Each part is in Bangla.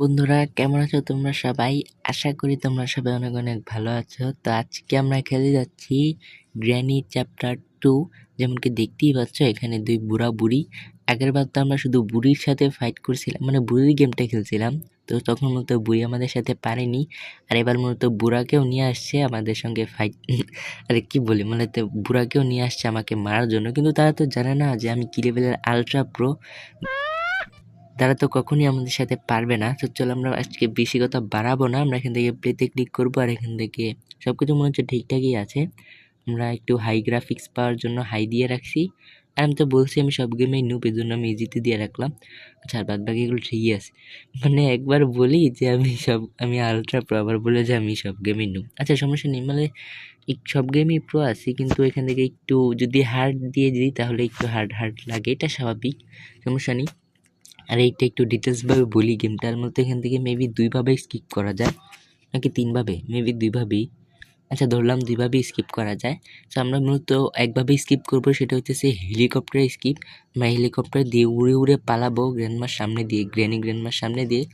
বন্ধুরা, কেমন আছো তোমরা সবাই? আশা করি তোমরা সবাই অনেক অনেক ভালো আছো। তো আজকে আমরা খেলে যাচ্ছি গ্র্যানি চ্যাপ্টার টু যেমন কি দেখতেই পাচ্ছ, এখানে দুই বুড়া বুড়ি। আগের বার তো আমরা শুধু বুড়ির সাথে ফাইট করছিলাম মানে বুড়ির গেমটা খেলছিলাম। তো তখন মূলত বুড়ি আমাদের সাথে পারেনি। আর এবার মূলত বুড়াকেও নিয়ে আসছে আমাদের সঙ্গে ফাইট আরে কি বলি মানে তো বুড়াকেও নিয়ে আসছে আমাকে মারার জন্য। কিন্তু তারা তো জানে না যে আমি কি লেভেলের আলট্রা প্রো তারা তো কখনই আমাদের সাথে পারবে না। তো চলো আমরা আজকে বেশি কথা বাড়াবো না, আমরা এখান থেকে প্লেতে ক্লিক করব আর এখান থেকে সব কিছু মনে হচ্ছে ঠিকঠাকই আছে। আমরা একটু হাই গ্রাফিক্স পাওয়ার জন্য হাই দিয়ে রাখছি। আর আমি তো বলছি, আমি সব গেমেই নুপ এই জন্য আমি ইজিতে দিয়ে রাখলাম। আচ্ছা আর বাদ বাকিগুলো ঠিকই আছে। মানে একবার বলি যে আমি সব, আমি আলট্রা প্রো আবার বলে যে আমি সব গেমই নুপ আচ্ছা সমস্যা নেই মানে সব গেমই প্রো আছি, কিন্তু এখান থেকে একটু যদি হার্ড দিয়ে দিই, তাহলে একটু হার্ড হার্ড লাগে, এটা স্বাভাবিক। সমস্যা নেই। আর এইটা একটু ডিটেলসভাবে বলি গেমটার মধ্যে এখান থেকে মেবি দুইভাবে স্কিপ করা যায়, নাকি তিনভাবে মেবি দুইভাবেই আচ্ছা ধরলাম দুইভাবেই স্কিপ করা যায়। তো আমরা মূলত একভাবেই স্কিপ করব, সেটা হচ্ছে হেলিকপ্টারে স্কিপ আমরা হেলিকপ্টার দিয়ে উড়ে উড়ে পালাবো গ্র্যান্ডমার সামনে দিয়ে গ্র্যানি গ্র্যান্ডমার সামনে দিয়ে।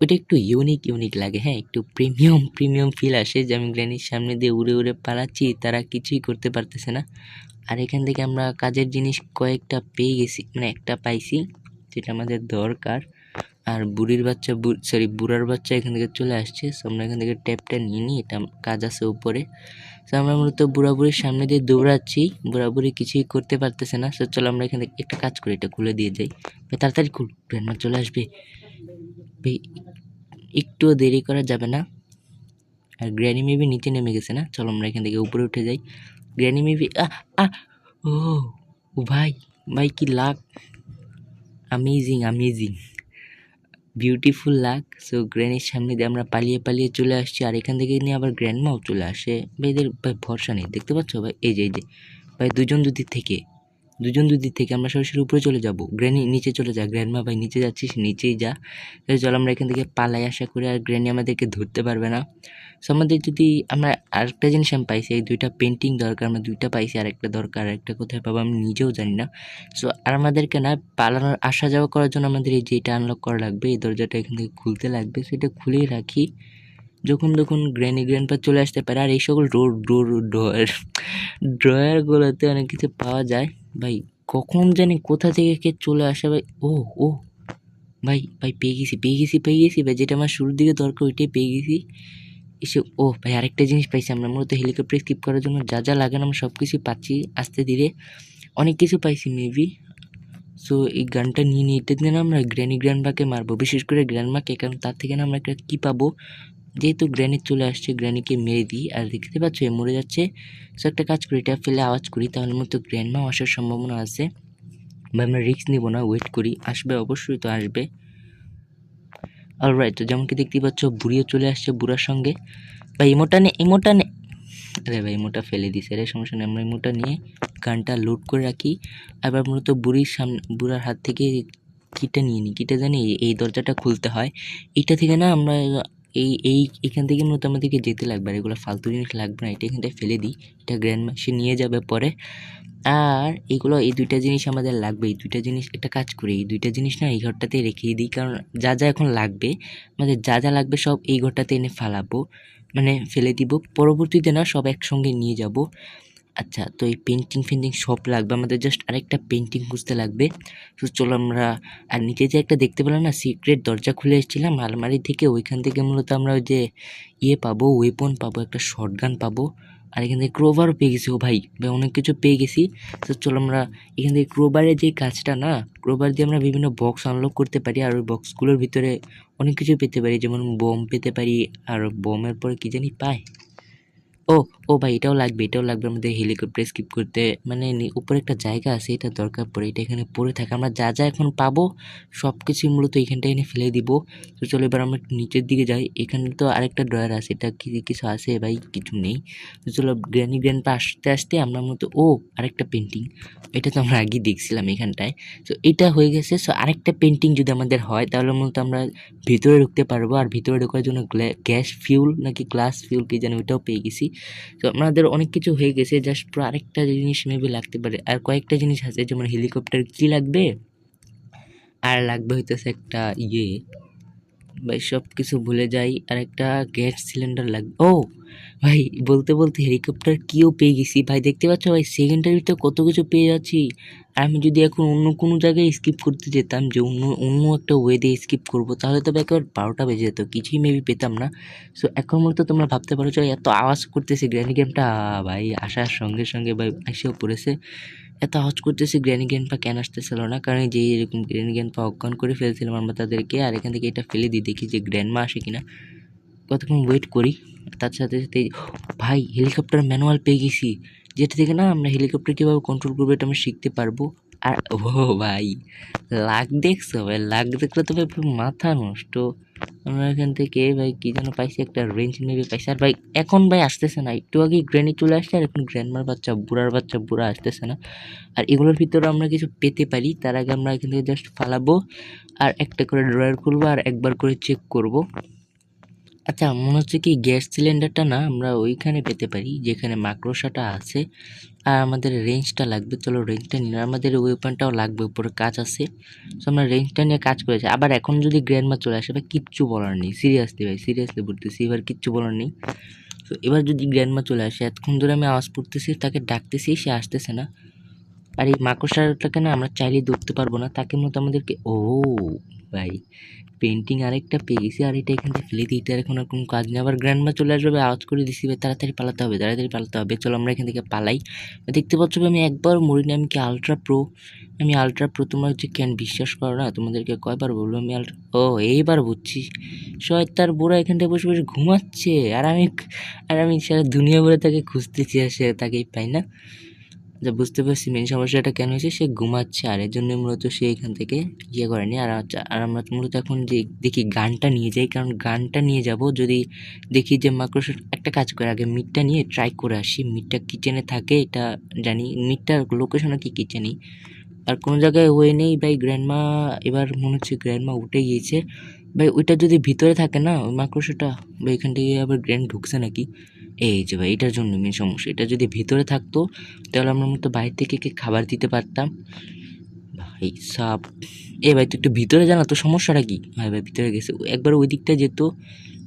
ওইটা একটু ইউনিক ইউনিক লাগে হ্যাঁ একটু প্রিমিয়াম প্রিমিয়াম ফিল আসে যে আমি গ্র্যানির সামনে দিয়ে উড়ে উড়ে পালাচ্ছি, তারা কিছুই করতে পারতেছে না। আর এখান থেকে আমরা কাজের জিনিস কয়েকটা পেয়ে গেছি মানে একটা পাইছি। যেটা আমাদের দরকার। আর বুড়ির বাচ্চা সরি বুড়ার বাচ্চা এখান থেকে চলে আসছে। সো আমরা এখান থেকে ট্যাপটা নিয়ে নিই, এটা কাজ আছে উপরে। তো আমরা মূলত বুড়া বুড়ির সামনে দিয়ে দৌড়াচ্ছি। বুড়া বুড়ি কিছুই করতে পারতেছে না। সো চলো আমরা এখান থেকে একটা কাজ করি, এটা খুলে দিয়ে যাই। তাড়াতাড়ি খুল গ্র্যান্ডমা চলে আসবে। একটুও দেরি করা যাবে না। আর গ্র্যানি মেবি নিচে নেমে গেছে না? চলো আমরা এখান থেকে উপরে উঠে যাই। গ্র্যানি মেবি আহ ও ভাই ভাই কি lakh amazing amazing beautiful luck so গ্র্যানির সামনে দিয়ে আমরা পালিয়ে পালিয়ে চলে আসছি। আর এখান থেকে নিয়ে আবার গ্র্যান্ডমাও চলে আসে। ভাই এদের ভাই ভরসা নেই। দেখতে পাচ্ছ? ভাই, এই যে এই যে। ভাই, দুজন যদি থেকে দুজন দুদিক থেকে আমরা সরাসরি উপরে চলে যাব গ্র্যানি নিচে চলে যা গ্র্যান্ডমা ভাই নিচে যাচ্ছিস, নিচেই যা। চল আমরা এখান থেকে পালাই আশা করি আর গ্র্যানি আমাদেরকে ধরতে পারবে না। সো আমাদের যদি আমরা আরেকটা জিনিস আমি পাইছি, এই দুইটা পেন্টিং দরকার, আমরা দুইটা পাইছি, আরেকটা দরকার, আরেকটা কোথায় পাবো আমি নিজেও জানি না। সো আর আমাদেরকে না পালানোর আসা যাওয়া করার জন্য আমাদের এই যেটা আনলক করা লাগবে, এই দরজাটা এখান থেকে খুলতে লাগবে, সেটা খুলেই রাখি। যখন তখন গ্র্যানি গ্র্যান্ডপা চলে আসতে পারে, আর এই সকল ডোর ডোর ড্রয়ার ড্রয়ারগুলোতে অনেক কিছু পাওয়া যায়। ভাই, কখন জানি কোথা থেকে কে চলে আসে ভাই। ও ও ভাই ভাই, পেয়ে গেছি পেয়ে গেছি পেয়ে গেছি। ভাই, যেটা আমার শুরুর দিকে দরকার, ওইটাই পেয়ে গেছি। এসে ও ভাই, আরেকটা জিনিস পাইছি আমরা। মূলত হেলিকপ্টার স্কিপ করার জন্য যা যা লাগে আমরা সব কিছুই পাচ্ছি আস্তে ধীরে। অনেক কিছু পাইছি মেবি সো এই গানটা নিয়ে নিয়ে এটা দিয়ে আমরা গ্র্যানি গ্র্যান্ডমাকে মারবো। বিশেষ করে গ্র্যান্ডমাকে কারণ তার থেকে না আমরা একটা কী পাবো? যেহেতু গ্র্যানি চলে আসছে গ্র্যানিকে মেরে দিই। আর দেখতে পাচ্ছ, এ মরে যাচ্ছে। সো একটা কাজ করি, এটা ফেলে আওয়াজ করি, তাহলে মতো গ্র্যান্ডমাও আসার সম্ভাবনা আছে। বা আমরা রিস্ক নেব না ওয়েট করি। আসবে, অবশ্যই তো আসবে। অলরাইট তো যেমন কি দেখতেই পাচ্ছ, বুড়িও চলে আসছে বুড়ার সঙ্গে। বা ইমোটা নে ইমোটা নে। আরে ভাই ইমোটা ফেলে দিছে রে, সমস্যা নেই। আমরা ইমোটা নিয়ে গানটা লোড করে রাখি। আবার মূলত বুড়ির সামনে বুড়ার হাত থেকে কিটা নিয়ে নিই। কিটা জানি এই দরজাটা খুলতে হয়। এটা থেকে না আমরা এই এই, এখান থেকে মূলত আমাদেরকে যেতে লাগবে আর এগুলো ফালতু জিনিস লাগবে না এটা এখানটায় ফেলে দিই, এটা গ্র্যান্ড সে নিয়ে যাবে পরে। আর এগুলো, এই দুইটা জিনিস আমাদের লাগবে, এই দুইটা জিনিস, একটা কাজ করি, এই দুইটা জিনিস না এই ঘরটাতে রেখে দিই, কারণ যা যা এখন লাগবে, আমাদের যা যা লাগবে সব এই ঘরটাতে এনে ফালাবো মানে ফেলে দিব, পরবর্তীতে না সব একসঙ্গে নিয়ে যাব। আচ্ছা তো এই পেন্টিং ফেন্টিং সব লাগবে? আমাদের জাস্ট আরেকটা পেন্টিং খুঁজতে লাগবে। তো চলো আমরা, আর নিচে যে একটা দেখতে পেলাম না সিক্রেট দরজা খুলে এসেছিলাম, আলমারি থেকে, ওইখান থেকে মূলত আমরা ওই যে ইয়ে পাবো ওয়েপন পাবো, একটা শর্ট গান পাবো। আর এখান থেকে ক্রোবারও পেয়ে গেছি, ও ভাই ভাই অনেক কিছু পেয়ে গেছি। তো চলো আমরা এখান থেকে ক্রোবারের যে কাজটা না ক্রোবার দিয়ে আমরা বিভিন্ন বক্স আনলক করতে পারি, আর ওই বক্সগুলোর ভিতরে অনেক কিছু পেতে পারি, যেমন বোম পেতে পারি, আর বোমের পরে কী জানি পায়। ও ও ভাই, এটাও লাগবে এটাও লাগবে আমাদের হেলিকপ্টার স্কিপ করতে। মানে উপরে একটা জায়গা আছে, এটা দরকার পড়ে, এটা এখানে পড়ে থাকে। আমরা যা যা এখন পাবো সব কিছুই মূলত এখানটা এনে ফেলে দিব। তো চলো এবার আমরা নিচের দিকে যাই, এখানে তো আরেকটা ড্রয়ার আছে, এটা কি, কিছু আছে ভাই? কিছু নেই। তো চলো গ্র্যানি গ্র্যান্ডপা আসতে আসতে আমরা মূলত, ও, আরেকটা পেন্টিং এটা তো আমরা আগেই দেখছিলাম এখানটায়। তো এটা হয়ে গেছে সো আরেকটা পেন্টিং যদি আমাদের হয়, তাহলে মূলত আমরা ভিতরে ঢুকতে পারব। আর ভিতরে ঢোকার জন্য গ্যাস ফিউল নাকি গ্লাস ফিউল কি জানি ওইটাও পেয়ে গেছি। তো আপনাদের অনেক কিছু হয়ে গেছে জাস্ট পুরো আরেকটা জিনিস মেবি লাগতে পারে। আর কয়েকটা জিনিস আছে, যেমন হেলিকপ্টার কি লাগবে? আর লাগবে হইতেছে একটা ইয়ে ভাই সব কিছু ভুলে যাই। আর একটা গ্যাস সিলিন্ডার লাগবে। ও! ভাই, বলতে বলতে হেলিকপ্টার কিও পেয়ে গেছি। ভাই, দেখতে পাচ্ছ ভাই সেকেন্ডের ভিতরে কত কিছু পেয়ে যাচ্ছি। আর আমি যদি এখন অন্য কোনো জায়গায় স্কিপ করতে যেতাম যে অন্য অন্য একটা ওয়ে দিয়ে স্কিপ করব, তাহলে তো একেবারে বারোটা বেজে যেত, কিছুই মেবি পেতাম না। সো এখন মূলত তোমরা ভাবতে পারো যে এত আওয়াজ করতেছে গ্র্যানি গেমটা ভাই, আসার সঙ্গে সঙ্গে ভাই এসেও পড়েছে। এত আওয়াজ করতেছে গ্র্যানি গেমটা কেন আসতেছিল না? কারণ যে এরকম গ্র্যানি গেমটা অজ্ঞান করে ফেলছিলাম আমরা তাদেরকে, আর এখান থেকে এটা ফেলে দিই, দেখি যে গ্র্যান্ডমা আসে কিনা। কতক্ষণ ওয়েট করি, তার সাথে সাথে ভাই হেলিকপ্টার ম্যানুয়াল পেয়ে গেছি, যেটা থেকে না আমরা হেলিকপ্টার কীভাবে কন্ট্রোল করব এটা আমরা শিখতে পারব। আর ও ভাই, লাগ দেখছ ভাই? লাগ দেখলে তো ভাই মাথা নষ্ট। আমরা এখান থেকে ভাই কী যেন পাইছি, একটা রেঞ্জ নেবে পাইছি। আর ভাই, এখন ভাই আসতেছে না, একটু আগে গ্র্যানি চলে আসছে আর এখন গ্র্যান্ডমার বাচ্চা, বুড়ার বাচ্চা, বুড়া আসতেছে না। আর এগুলোর ভিতরে আমরা কিছু পেতে পারি, তার আগে আমরা এখান থেকে জাস্ট ফালাবো, আর একটা করে ড্রয়ার খুলবো, আর একবার করে চেক করব। আচ্ছা মনে হচ্ছে কি গ্যাস সিলিন্ডারটা না আমরা ওইখানে পেতে পারি, যেখানে মাকড়সাটা আছে আর আমাদের রেঞ্জটা লাগবে। চলো রেঞ্জটা নিয়ে আমাদের ওয়েপনটাও লাগবে, উপরে কাজ আছে। সো আমরা রেঞ্জটা নিয়ে কাজ করেছি আবার এখন যদি গ্র্যান্ডমা চলে আসে, ভাই কিচ্ছু বলার নেই। সিরিয়াসলি ভাই সিরিয়াসলি বলতেছি, এবার কিচ্ছু বলার নেই। তো এবার যদি গ্র্যান্ডমা চলে আসে, এতক্ষণ ধরে আমি আওয়াজ পড়তেছি তাকে ডাকতেছি, সে আসতেছে না। আর এই মাকড়সাটাকে না আমরা চাইলে ধরতে পারব না, তাকে মতো আমাদেরকে, ও ভাই পেন্টিং আরেকটা পেয়ে গেছি আর এটা এখান থেকে ফেলে দিই এটার এখন আর কোনো কাজ নেই। আবার গ্র্যান্ডমা চলে আসবে আওয়াজ করে দিছি, ভাই, তাড়াতাড়ি পালাতে হবে, তাড়াতাড়ি পালাতে হবে। চলো আমরা এখান থেকে পালাই। দেখতে পাচ্ছ আমি একবার মরিনি আমি কি আলট্রা প্রো আমি আলট্রা প্রো তোমরা হচ্ছে কেন বিশ্বাস করো না? তোমাদেরকে কয়বার বলব, আমি আলট্রা ও, এইবার বুঝছি। শয়তার বুড়া এখানটায় বসে বসে ঘুমাচ্ছে, আর আমি আর আমি সারা দুনিয়া ভরে তাকে খুঁজতেছি, আর সে তাকেই পাই না। যা বুঝতে পারছি মেন সমস্যাটা কেন হয়েছে, সে ঘুমাচ্ছে। আর এর জন্য মূলত সে এখান থেকে ইয়ে করেনি। আর আর আমরা মূলত এখন যে দেখি গানটা নিয়ে যাই, কারণ গানটা নিয়ে যাব যদি দেখি যে মাকড়সা একটা কাজ করে, আগে মিটটা নিয়ে ট্রাই করে আসি। মিটটা কিচেনে থাকে, এটা জানি, মিটটার লোকেশনে কি কিচেনেই আর কোনো জায়গায় ওয়ে নেই। ভাই গ্র্যান্ডমা এবার মনে হচ্ছে গ্র্যান্ডমা উঠে গিয়েছে। ভাই, ওইটা যদি ভিতরে থাকে না, ওই মাকড়সাটা বা এখান থেকে আবার গ্র্যান্ড ঢুকছে নাকি? এই যে ভাই, এটার জন্য মেন সমস্যা। এটা যদি ভিতরে থাকতো, তাহলে আমরা মতো বাইরে থেকে কে খাবার দিতে পারতাম? ভাই, সাপ। এ ভাই, তুই একটু ভিতরে জানা তো সমস্যাটা কি? ভাই ভাই, ভিতরে গেছে। একবার ওই দিকটা যেত,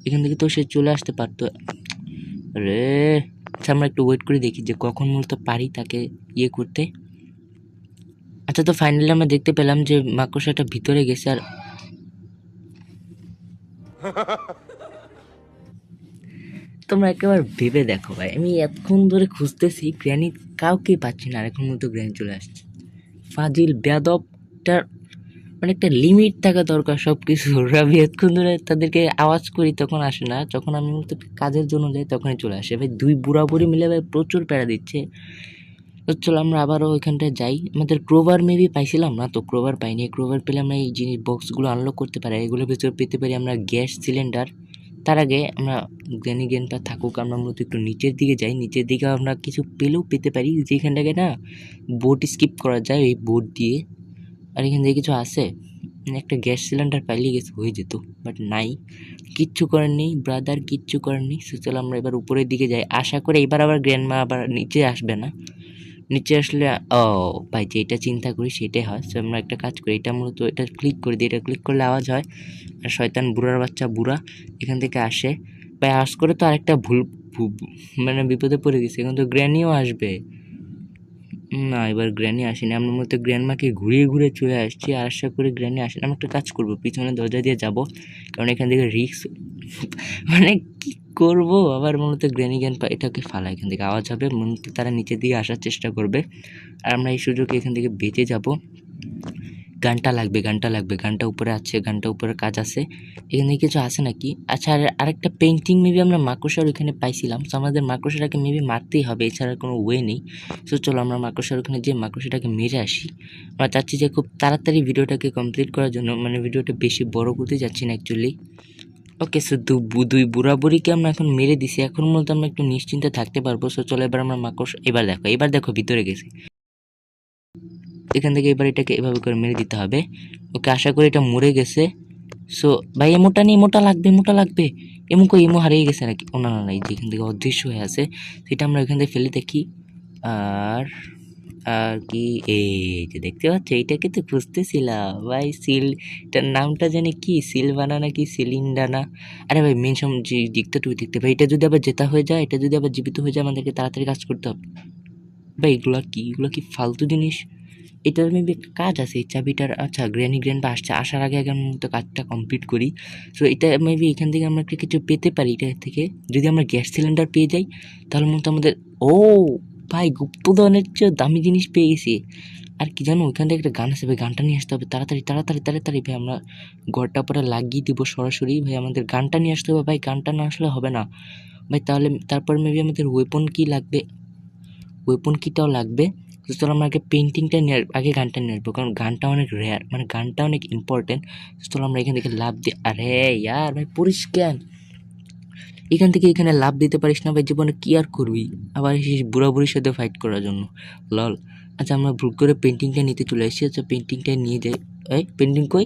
এখান থেকে তো সে চলে আসতে পারতো। রে আচ্ছা আমরা একটু ওয়েট করে দেখি যে কখন মূলত পারি তাকে ইয়ে করতে। আচ্ছা তো ফাইনালি আমরা দেখতে পেলাম যে মাকড়সাটা ভিতরে গেছে আর তোমরা একেবারে ভেবে দেখো ভাই, আমি এতক্ষণ ধরে খুঁজতেছি গ্র্যানি কাউকেই পাচ্ছি না, আর এখন মতো গ্র্যানি চলে আসছে। ফাজিল বেদবটার মানে একটা লিমিট থাকা দরকার সব কিছু আমি এতক্ষণ ধরে তাদেরকে আওয়াজ করি, তখন আসে না। যখন আমি কাজের জন্য যাই, তখনই চলে আসে। ভাই, দুই বুড়া বুড়ি মিলে ভাই প্রচুর প্যারা দিচ্ছে। তো চলো আমরা আবারও ওইখানটায় যাই। আমাদের ক্রোভার মেবি পাইছিলাম না, তো ক্রোভার পাইনি। ক্রোভার পেলে আমরা এই জিনিস বক্সগুলো আনলক করতে পারি। এগুলোর ভিতরে পেতে পারি আমরা গ্যাস সিলিন্ডার তার আগে আমরা গ্যানি গেনটা থাকুক, আমরা মূলত একটু নিচের দিকে যাই। নিচের দিকে আমরা কিছু পেলেও পেতে পারি। যেখানটাকে না বোট স্কিপ করা যায় এই বোট দিয়ে। আর এখান থেকে কিছু আছে। একটা গ্যাস সিলিন্ডার পাইলে গেছে হয়ে যেত বাট নাই। কিচ্ছু করার নেই ব্রাদার কিচ্ছু করার নেই। সো চলো আমরা এবার উপরের দিকে যাই। আশা করে এবার আবার গ্র্যান্ডমা আবার নিচে আসবে না। নিচে আসলে, ও, ভাই, যেটা চিন্তা করি সেটাই হয়। সো আমরা একটা কাজ করি, এটা মূলত এটা ক্লিক করে দিই, এটা ক্লিক করলে আওয়াজ হয়। আর শয়তান বুড়ার বাচ্চা, বুড়া, এখান থেকে আসে। ভাই আস করে তো আরেকটা ভুল মানে বিপদে পড়ে গেছে, এখন তো গ্র্যানিও আসবে। না, এবার গ্র্যানি আসেনি। আমরা মূলত গ্র্যান্ডমাকে ঘুরিয়ে ঘুরে চলে আসছি। আর আশা করি গ্র্যানি আসেনি আমি একটা কাজ করব। পিছনে দরজা দিয়ে যাব। কারণ এখান থেকে রিক্স মানে কি করব? আবার মূলত গ্র্যানি জ্ঞান এটাকে ফালা এখান থেকে। আওয়াজ হবে। মূলত তারা নিচের দিয়ে আসার চেষ্টা করবে। আর আমরা এই সুযোগে এখান থেকে বেঁচে যাব। গানটা লাগবে গানটা লাগবে, গানটা উপরে আছে, গানটা উপরে কাজ আছে। এখানে কিছু আছে নাকি? আচ্ছা আর আরেকটা পেন্টিং মেবি আমরা মাকড়সার ওইখানে পাইছিলাম। তো আমাদের মাকড়সাটাকে মেবি মারতেই হবে, এছাড়া কোনো ওয়ে নেই। সো চলো আমরা মাকড়সার ওখানে যে মাকড়সাটাকে মেরে আসি। আমরা চাচ্ছি যে খুব তাড়াতাড়ি ভিডিওটাকে কমপ্লিট করার জন্য মানে ভিডিওটা বেশি বড় করতে যাচ্ছি না অ্যাকচুয়ালি ওকে সো দুই বুড়া বুড়িকে আমরা এখন মেরে দিছি। এখন মূলত আমরা একটু নিশ্চিন্তে থাকতে পারব। সো চলো এবার আমরা মাকড়সা, এবার দেখো এবার দেখো ভিতরে গেছে। এখান থেকে এবার এটাকে এভাবে করে মেরে দিতে হবে। ওকে আশা করি এটা মরে গেছে। সো ভাই এমোটা নেই, মোটা লাগবে মোটা লাগবে। এমন কই এমো হারিয়ে গেছে নাকি ও না না না, এই যে এখান থেকে অদৃশ্য হয়ে আছে। সেটা আমরা এখান থেকে ফেলে দেখি। আর আর কি, এই যে দেখতে পাচ্ছ, এইটাকে তো খুঁজতেছিলাম। ভাই, সিল, এটার নামটা জানি কি, সিলভানা নাকি সিলিন্ডানা? আরে ভাই মেন সম, যে দিকটা তুই দেখতে, ভাই, এটা যদি আবার জেতা হয়ে যায়, এটা যদি আবার জীবিত হয়ে যায়, আমাদেরকে তাড়াতাড়ি কাজ করতে হবে। ভাই, এগুলো কি এগুলো কি ফালতু জিনিস? এটার মেবি একটা কাজ আছে, এই চাবিটার আচ্ছা গ্র্যানি গ্র্যান্ড আসছে, আসার আগে আগে আমি তো কাজটা কমপ্লিট করি। সো এটা মেবি এখান থেকে আমরা একটা কিছু পেতে পারি, এটা থেকে। যদি আমরা গ্যাস সিলিন্ডার পেয়ে যাই, তাহলে মতো আমাদের, ও, ভাই গুপ্তধনের চেয়ে দামি জিনিস পেয়ে গেছি। আর কি জানো, ওইখান থেকে একটা গান আছে, ভাই, গানটা নিয়ে আসতে হবে। তাড়াতাড়ি তাড়াতাড়ি তাড়াতাড়ি, ভাই, আমরা ঘরটা পরে লাগিয়ে দিব সরাসরি। ভাই, আমাদের গানটা নিয়ে আসতে হবে, ভাই, গানটা না আসলে হবে না। ভাই, তাহলে, তারপর মেবি আমাদের ওয়েপন কি লাগবে? ওয়েপন কিটাও লাগবে। তো চলো আমরা আগে পেন্টিংটা নিয়ে আগে গানটা নিয়ে আসব, কারণ গানটা অনেক রেয়ার মানে গানটা অনেক ইম্পর্টেন্ট চলো আমরা এখান থেকে লাভ দিই আরে ইয়ার ভাই পরিষ্কার এখান থেকে এখানে লাভ দিতে পারিস না ভাই, জীবনে কি আর করবি? আবার এসেছিস বুড়া বুড়ির সাথে ফাইট করার জন্য। লল। আচ্ছা আমরা ভুল করে পেন্টিংটা নিতে চলে এসেছি আচ্ছা পেন্টিংটা নিয়ে যাই। এই পেন্টিং কই?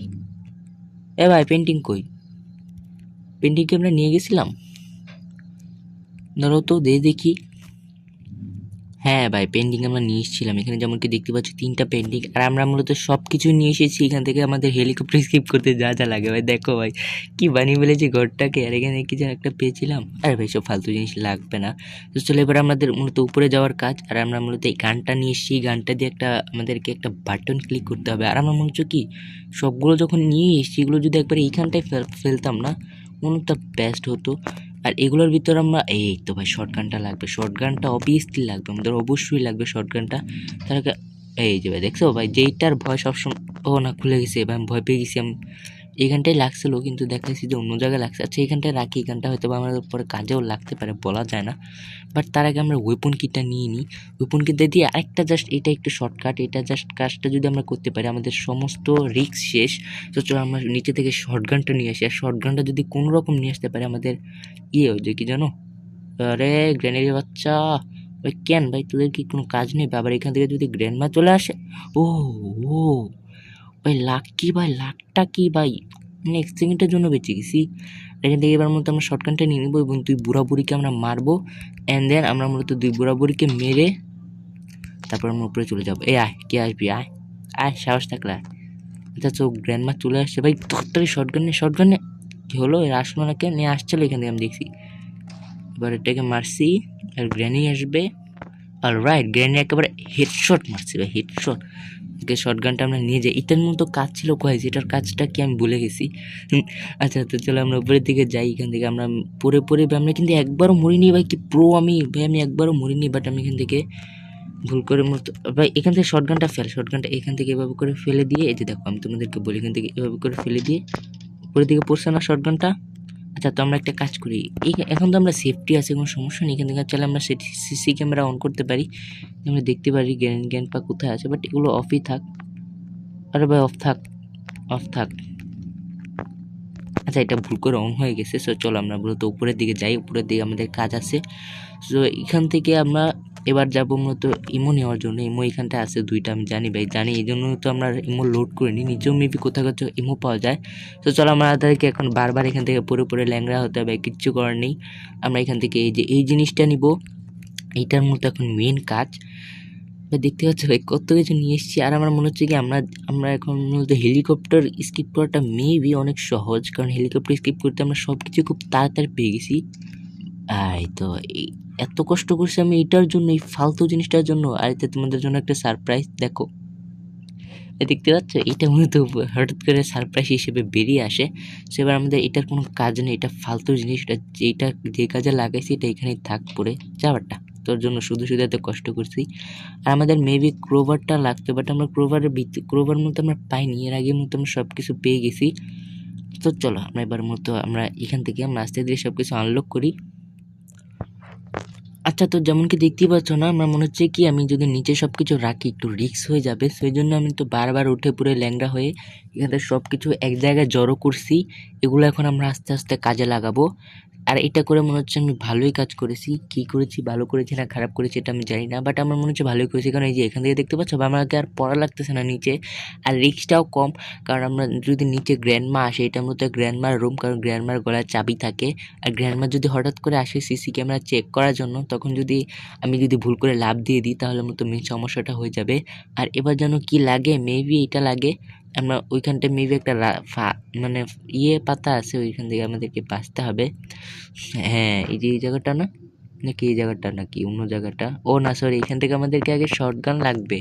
এ ভাই পেন্টিং কই? পেন্টিংকে আমরা নিয়ে গেছিলাম? ধরো তো দে দেখি। হ্যাঁ ভাই পেন্টিং আমরা নিয়ে এসেছিলাম। এখানে যেমন কি দেখতে পাচ্ছি, তিনটা পেন্টিং আর আমরা মূলত সব কিছু নিয়ে এসেছি। এখান থেকে আমাদের হেলিকপ্টার স্কিপ করতে যা যা লাগে ভাই। দেখো ভাই, কি বানিয়ে ফেলেছি ঘরটাকে। আর এখানে কি যেন একটা পেয়েছিলাম। আরে ভাই, সব ফালতু জিনিস লাগবে না। তো চলো এবার আমাদের মূলত উপরে যাওয়ার কাজ। আর আমরা মূলত এই গানটা নিয়ে এসেছি। গানটা দিয়ে একটা, আমাদেরকে একটা বাটন ক্লিক করতে হবে। আর আমরা মনে হচ্ছে কি, সবগুলো যখন নিয়ে এসেছি, এগুলো যদি একবার এইখানটায় ফেল- ফেলতাম না, মনে হতো বেস্ট হতো। আর এগুলোর ভিতরে আমরা, এই তো ভাই শর্ট গানটা লাগবে। শর্ট গানটা অবভিয়াসলি লাগবে, আমাদের অবশ্যই লাগবে শর্ট গানটা তার এই যে ভাই, দেখছ ভাই, যেইটার ভয় সবসময়, ও না, খুলে গেছে ভাই আমি ভয় পেয়ে গেছি, আমি এইখানটাই লাগছিল, কিন্তু দেখাচ্ছি যে অন্য জায়গায় লাগছে। আচ্ছা এইখানটায় রাখি এখানটা হয়তো বা আমাদের পরে কাজেও লাগতে পারে, বলা যায় না। বাট তার আগে আমরা ওয়েপন কিটটা নিয়ে নিই। ওয়েপন কিটটা দিয়ে আরেকটা জাস্ট এটা একটু শর্টকাট এটা জাস্ট কাজটা যদি আমরা করতে পারি, আমাদের সমস্ত রিস্ক শেষ। তো চলো আমরা নিচে থেকে শর্টগানটা নিয়ে আসি। আর শর্টগানটা যদি কোনো রকম নিয়ে আসতে পারে, আমাদের ইয়ে হয়ে যায় কি জানো আরে গ্র্যান্ডের বাচ্চা। ওই কেন ভাই, তোদের কি কোনো কাজ নেই? আবার এখান থেকে যদি গ্র্যান্ডমা চলে আসে? ও ও। ভাই, লাখ কি ভাই, লাখটা কি ভাই? নেক্সট সেকেন্ডের জন্য বেঁচে গেছি। এখান থেকে এবার মূলত আমরা শর্টকানটা নিয়ে নেব এবং দুই বুড়া বুড়িকে আমরা মারবো। অ্যান্ড দেন আমরা মূলত দুই বুড়া বুড়িকে মেরে তারপর আমরা উপরে চলে যাব। এ আয়, কে আসবি? আয় আয়, সাহস থাকলে আয়। আচ্ছা চোখ গ্র্যান্ডমা চলে আসছে। ভাই তাড়াতাড়ি শর্টগান নে শর্টগান নে। কি হলো? এর আসলো না কে নিয়ে আসছিল এখান থেকে আমি দেখছি। এবার এটাকে মারছি, আর গ্র্যানি আসবে। আর রাইট গ্র্যানি একেবারে হেডশট মারছে, ভাই হেডশট ওকে শর্টগানটা আমরা নিয়ে যাই। এটার মতো কাজ ছিল কয়েছে এটার কাজটা কি আমি ভুলে গেছি। আচ্ছা তো চলো আমরা উপরের দিকে যাই, এখান থেকে আমরা পরে পরে আমরা কিন্তু একবারও মরিনি ভাই, কি প্রো আমি, ভাই, আমি একবারও মরিনি বাট আমি এখান থেকে ভুল করে মতো, ভাই, এখান থেকে শর্টগানটা ফেল শর্টগানটা এখান থেকে এভাবে করে ফেলে দিয়ে, এই যে দেখো, আমি তোমাদেরকে বলি, এখান থেকে এভাবে করে ফেলে দিয়ে, উপরের দিকে পড়ছে না শর্টগানটা আচ্ছা তো আমরা একটা কাজ করি। এখন তো আমরা সেফটি আছে, কোনো সমস্যা নেই, এখান থেকে চাইলে আমরা সিসি ক্যামেরা অন করতে পারি। আমরা দেখতে পারি গ্যান গ্যানপা কোথায় আছে বাট এগুলো অফই থাক। আরে ভাই অফ থাক অফ থাক। আচ্ছা এটা ভুল করে অন হয়ে গেছে সো চলো আমরা মূলত উপরের দিকে যাই, উপরের দিকে আমাদের কাজ আছে। সো এখান থেকে আমরা এবার যাব মূলত ইমো নেওয়ার জন্য। ইমো এখানটায় আছে দুইটা, আমি জানি ভাই, জানি। এই জন্য তো আমরা ইমো লোড করে নিই নিজেও মেবি কোথাও কোথাও ইমো পাওয়া যায়। তো চলো আমরা তাদেরকে এখন বারবার এখান থেকে পরে পরে ল্যাংড়া হতে হবে, কিচ্ছু করার নেই। আমরা এখান থেকে এই যে, এই জিনিসটা নিব। এইটার মতো এখন মেন কাজ। ভাই, দেখতে পাচ্ছ ভাই, কত কিছু নিয়ে এসেছি। আর আমার মনে হচ্ছে কি, আমরা আমরা এখন মূলত হেলিকপ্টার স্কিপ করাটা মেবি অনেক সহজ। কারণ হেলিকপ্টার স্কিপ করতে আমরা সব কিছু খুব তাড়াতাড়ি পেয়ে গেছি। এই তো, এই এত কষ্ট করছি আমি এটার জন্য, এই ফালতু জিনিসটার জন্য, আর এতে তোমাদের জন্য একটা সারপ্রাইজ দেখো। দেখতে পাচ্ছ? এটা মূলত হঠাৎ করে সারপ্রাইজ হিসেবে বেরিয়ে আসে। সো এবার আমাদের এটার কোনো কাজ নেই, এটা ফালতু জিনিস, এটা যেটা যে কাজে লাগাইছি, এটা এখানেই থাক পড়ে। যাওয়ারটা তোর জন্য শুধু শুধু এত কষ্ট করছি। আর আমাদের মেবি ক্রোভারটা লাগতো বাট আমরা ক্রোভারের ক্রোভার মতো আমরা পাইনি, এর আগে মতো আমরা সব কিছু পেয়ে গেছি। তো চলো, আমরা এবার মতো আমরা এখান থেকে আমরা আস্তে ধীরে সব কিছু আনলক করি। আচ্ছা তো যেমন কি দেখতেই পাচ্ছ না, আমার মনে হচ্ছে কি আমি যদি নিচে সব কিছু রাখি, একটু রিক্স হয়ে যাবে। সেই জন্য আমি তো বারবার উঠে পুরো ল্যাংড়া হয়ে এখান সব কিছু এক জায়গায় জড়ো করছি, এগুলো এখন আমরা আস্তে আস্তে কাজে লাগাবো। আর এটা করে মনে হচ্ছে আমি ভালোই কাজ করেছি, কি করেছি, ভালো করেছি না খারাপ করেছি এটা আমি জানি না বাট আমার মনে হচ্ছে ভালোই করেছি, কারণ এই যে এখান থেকে দেখতে পাচ্ছ আমাকে আর পড়া লাগতেছে না নিচে, আর রিক্সটাও কম, কারণ আমরা যদি নিচে গ্র্যান্ডমা আসে, এটা মূলত গ্র্যান্ডমার রুম কারণ গ্র্যান্ডমার গলার চাবি থাকে। আর গ্র্যান্ডমা যদি হঠাৎ করে আসে সিসি ক্যামেরা চেক করার জন্য, তখন যদি আমি যদি ভুল করে লাভ দিয়ে দিই, তাহলে মতো মেন সমস্যাটা হয়ে যাবে। আর এবার যেন কি লাগে মেবি এটা লাগে আমরা ওইখানটা মেবি একটা মানে ইয়ে পাতা আছে, ওইখান থেকে আমাদেরকে বাঁচতে হবে। হ্যাঁ এই যে এই জায়গাটা না? নাকি এই জায়গাটা নাকি? অন্য জায়গাটা? ও না সরি এখান থেকে আমাদেরকে আগে শর্ট গান লাগবে।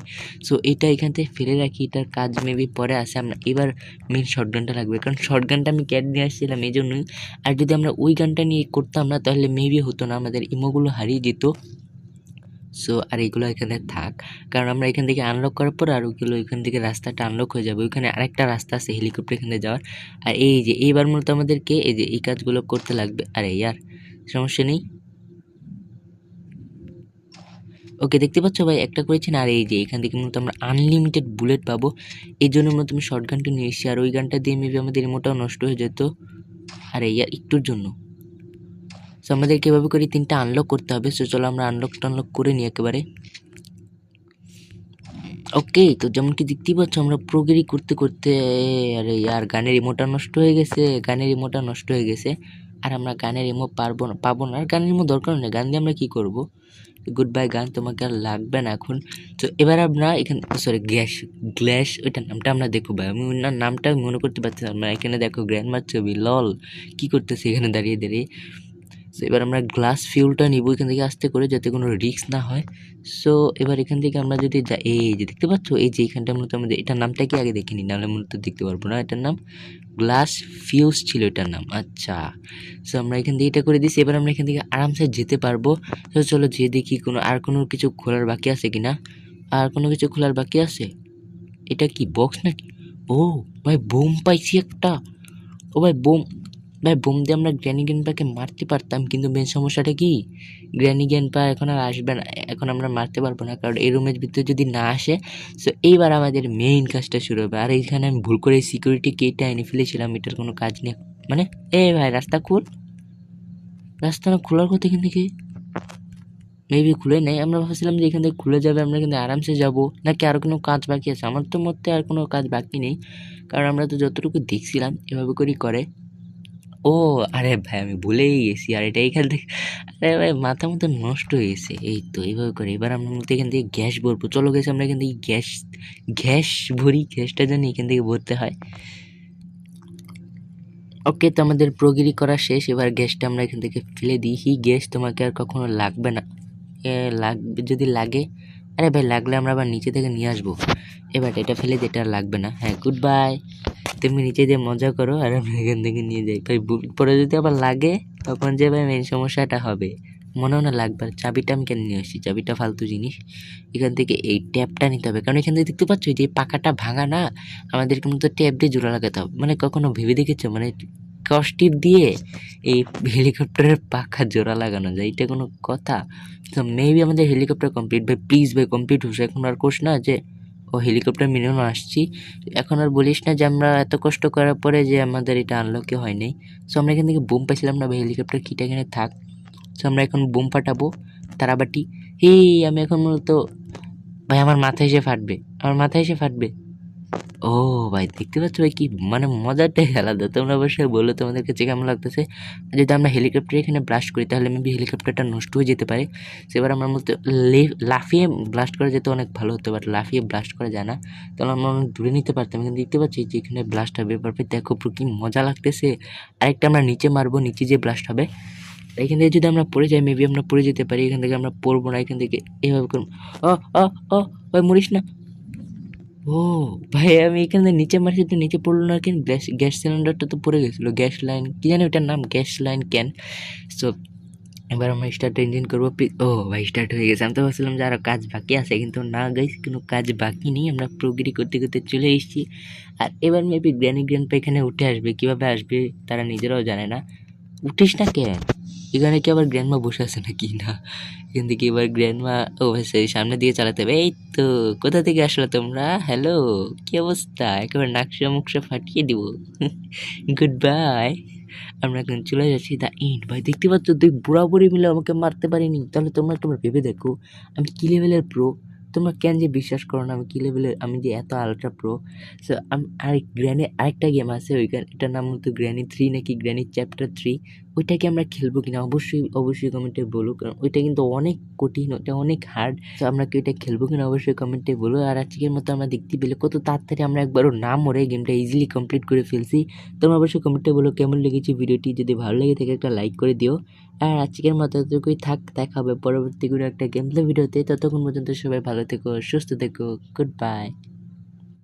সো এটা এখান থেকে ফেলে রাখি, এটার কাজ মেবি পরে আসে আমরা এবার মেন শর্ট গানটা লাগবে। কারণ শর্ট গানটা আমি ক্যাট নিয়ে আসছিলাম এই জন্যই আর যদি আমরা ওই গানটা নিয়ে করতাম না, তাহলে মেবি হতো না, আমাদের ইমোগুলো হারিয়ে যেত। সো আর এগুলো এখানে থাক। কারণ আমরা এখান থেকে আনলক করার পর আর ওইগুলো এখান থেকে রাস্তাটা আনলক হয়ে যাবে। ওইখানে আরেকটা রাস্তা আছে হেলিকপ্টার এখানে যাওয়ার। আর এই যে, এইবার মূলত আমাদেরকে এই যে, এই কাজগুলো করতে লাগবে। আরে ইয়ার, সমস্যা নেই। ওকে দেখতে পাচ্ছ ভাই, একটা করেছেন আর এই যে, এখান থেকে মূলত আমরা আনলিমিটেড বুলেট পাবো। এই জন্য মূলত আমি শর্ট গানটা নিয়ে এসেছি। আর ওই গানটা দিয়ে মেবি আমাদের রিমোটাও নষ্ট হয়ে যেত। আর এই একটুর জন্য। সো আমাদেরকে এভাবে করে তিনটা আনলক করতে হবে। সো চলো আমরা আনলক টানলক করে নিই একেবারে। ওকে তো যেমন কি দেখতেই পাচ্ছ, আমরা প্রোগেরি করতে করতে, আরে ইয়ার, গানের ইমোটা নষ্ট হয়ে গেছে, গানের ইমোটা নষ্ট হয়ে গেছে। আর আমরা গানের ইমো পারব না, পাবো না। আর গানের ইমো দরকার নেই, গান দিয়ে আমরা কী করব? গুড বাই গান তোমাকে আর লাগবে না এখন। তো এবার আমরা এখানে সরি গ্যাস, গ্ল্যাশ, ওইটার নামটা আমরা দেখো ভাই। আমি ওনার নামটা মনে করতে পারছিলাম না। এখানে দেখো গ্র্যান্ড মার ছবি লল কী করতেছে এখানে দাঁড়িয়ে দাঁড়িয়ে? সো এবার আমরা গ্লাস ফিউলটা নিব এখান থেকে আসতে করে যাতে কোনো রিস্ক না হয়। সো এবার এখান থেকে আমরা যদি যা, এই যে দেখতে পাচ্ছ, এই যে এখানটা মূলত আমাদের, এটার নামটা কি আগে দেখিনি, নাহলে মূলত দেখতে পারব না। এটার নাম গ্লাস ফিউজ ছিল এটার নাম। আচ্ছা। সো আমরা এখান থেকে এটা করে দিছি। এবার আমরা এখান থেকে আরামসে যেতে পারব। তো চলো যেয়ে দেখি কোনো, আর কোনো কিছু খোলার বাকি আছে কি না আর কোনো কিছু খোলার বাকি আছে? এটা কি বক্স নাকি? ও, ভাই, বোম পাইছি একটা। ও, ভাই, বোম ভাই, বোম দিয়ে আমরা গ্র্যানি গ্যানপাকে মারতে পারতাম, কিন্তু মেন সমস্যাটা কি? গ্র্যানি গ্যানপা এখন আর আসবে না, এখন আমরা মারতে পারব না, কারণ এই রুমের ভিতরে যদি না আসে সো এইবার আমাদের মেইন কাজটা শুরু হবে। আর এইখানে আমি ভুল করে সিকিউরিটি কেটা এনে ফেলেছিলাম, এটার কোনো কাজ নেই। মানে এ ভাই, রাস্তা খুল। রাস্তা না খোলার কথা এখান থেকে মেবি খুলে নেই। আমরা ভাবছিলাম যে এখান থেকে খুলে যাবে, আমরা কিন্তু আরামসে যাব, নাকি আর কোনো কাজ বাকি আছে? আমার তো মধ্যে আর কোনো কাজ বাকি নেই। কারণ আমরা তো যতটুকু দেখছিলাম, এভাবে করেই করে। ও আরে ভাই আমি ভুলেই গেছি। আর এটা এখান থেকে আরে ভাই মাথা মতো নষ্ট হয়ে গেছে। এই তো এইভাবে করে। এবার আমরা মূলত এখান থেকে গ্যাস ভরবো। চলো গেছে আমরা এখান থেকে গ্যাস গ্যাস ভরি। গ্যাসটা জানি এখান থেকে ভরতে হয়। ওকে তো আমাদের প্রগিরি করা শেষ। এবার গ্যাসটা আমরা এখান থেকে ফেলে দিই। হি গ্যাস তোমাকে আর কখনো লাগবে না। লাগবে যদি লাগে আরে ভাই লাগলে আমরা আবার নিচে থেকে নিয়ে আসব। এবার এটা ফেলে দিই, এটা লাগবে না। হ্যাঁ গুড বাই তুমি নিচে যে মজা করো আর আমি এখান থেকে নিয়ে যাই। ভাই পরে যদি আবার লাগে, তখন যে ভাই মেন সমস্যাটা হবে। মনেও না লাগবে চাবিটা আমি কেন নিয়ে আসছি? চাবিটা ফালতু জিনিস। এখান থেকে এই ট্যাপটা নিতে হবে। কারণ এখান থেকে দেখতে পাচ্ছ যে পাকাটা ভাঙা না, আমাদেরকে মতো ট্যাপ দিয়ে জোড়া লাগাতে হবে। মানে কখনো ভেবে দেখেছ? মানে কষ্টিপ দিয়ে এই হেলিকপ্টারের পাখা জোড়া লাগানো যায়। এটা কোনো কথা। তো মেবি আমাদের হেলিকপ্টার কমপ্লিট ভাই প্লিজ ভাই কমপ্লিট হচ্ছে এখন আর কোর্স না যে হেলিকপ্টার মিনিমাম আসছি। এখন আর বলিস না যে আমরা এত কষ্ট করার পরে যে আমাদের এটা আনলকে হয় নাই। সো আমরা এখান থেকে বোম পাইছিলাম না হেলিকপ্টার কিটা এখানে থাক। সো আমরা এখন বোম ফাটাবো, তারাবাটি। হে আমি এখন মূলত ভাই, আমার মাথায় এসে ফাটবে, আমার মাথায় এসে ফাটবে। ও ভাই, দেখতে পাচ্ছ ভাই কি মানে মজাটাই আলাদা। তোমরা অবশ্যই বলো তোমাদের কাছে কেমন লাগতেছে। যদি আমরা হেলিকপ্টার এখানে ব্লাস্ট করি, তাহলে মেবি হেলিকপ্টারটা নষ্ট হয়ে যেতে পারে। সেবার আমরা মধ্যে লাফিয়ে ব্লাস্ট করা যেতে অনেক ভালো হতো বাট লাফিয়ে ব্লাস্ট করা যায় না। তাহলে আমরা অনেক দূরে নিতে পারতাম, কিন্তু দেখতে পাচ্ছি যে এখানে ব্লাস্ট হবে। এরপর দেখো পুরো কি মজা লাগতেছে। আরেকটা আমরা নিচে মারবো, নিচে যে ব্লাস্ট হবে। এখান থেকে যদি আমরা পড়ে যাই মেবি আমরা পড়ে যেতে পারি। এখান থেকে আমরা পড়ব না, এখান থেকে এইভাবে করব ও ও ও, ভাই মরিস না। ও ভাই, আমি এখান থেকে নিচে মারছি তো নিচে পড়ল না কেন গ্যাস গ্যাস সিলিন্ডারটা তো পড়ে গেছিল, গ্যাস লাইন, কী জানি ওটার নাম, গ্যাস লাইন ক্যান। সো এবার আমরা স্টার্ট ইঞ্জিন করব ও, ভাই স্টার্ট হয়ে গেছে। আমি তো ভাবছিলাম যে আরও কাজ বাকি আছে, কিন্তু না গাইস, কোনো কাজ বাকি নেই। আমরা প্রোগ্রি করতে করতে চলে এসেছি। আর এবার মেবি গ্র্যানি গ্র্যান্ড এখানে উঠে আসবে, কীভাবে আসবে তারা নিজেরাও জানে না। উঠিস না কেন? এখানে কি আবার গ্র্যান্ডমা বসে আছে নাকি? না, এখান থেকে এবার গ্র্যান্ডমা ও সেই সামনে দিয়ে চালাতে হবে। এই তো, কোথা থেকে আসলে তোমরা? হ্যালো কি অবস্থা? একেবারে নাকশা মুখশা ফাটিয়ে দিব। গুড বাই আমরা এখন চলে যাচ্ছি দা ইন্ড ভাই, দেখতে পাচ্ছ, দুই বুড়া বুড়ি মিলে আমাকে মারতে পারিনি। তাহলে তোমরা তোমরা ভেবে দেখো, আমি কি লেভেলের প্রো তোমরা কেন যে বিশ্বাস করো না, আমি কি লেভেলের আমি যে এত আলট্রা প্রো সো আমি, আরেক গ্র্যানি আরেকটা গেম আছে, ওইখানে, এটার নাম হতো গ্র্যানি থ্রি নাকি গ্র্যানি চ্যাপ্টার থ্রি ওইটাকে আমরা খেলব কিনা? অবশ্যই অবশ্যই কমেন্টে বলো কারণ ওইটা কিন্তু অনেক কঠিন ওটা অনেক হার্ড তো আমরা কি ওইটা খেলব কিনা? অবশ্যই কমেন্টে বলো আর আজকের মতো আমরা দেখতে পেলে কত তাড়াতাড়ি আমরা একবারও না মরে গেমটা ইজিলি কমপ্লিট করে ফেলছি। তোমরা অবশ্যই কমেন্টে বলো কেমন লেগেছে ভিডিওটি যদি ভালো লেগে থাকে একটা লাইক করে দিও। আর আজকের মতো এতটুকুই থাক। দেখা হবে পরবর্তী কোনো একটা গেম ভিডিওতে ততক্ষণ পর্যন্ত সবাই ভালো থেকো, সুস্থ থেকো। Good bye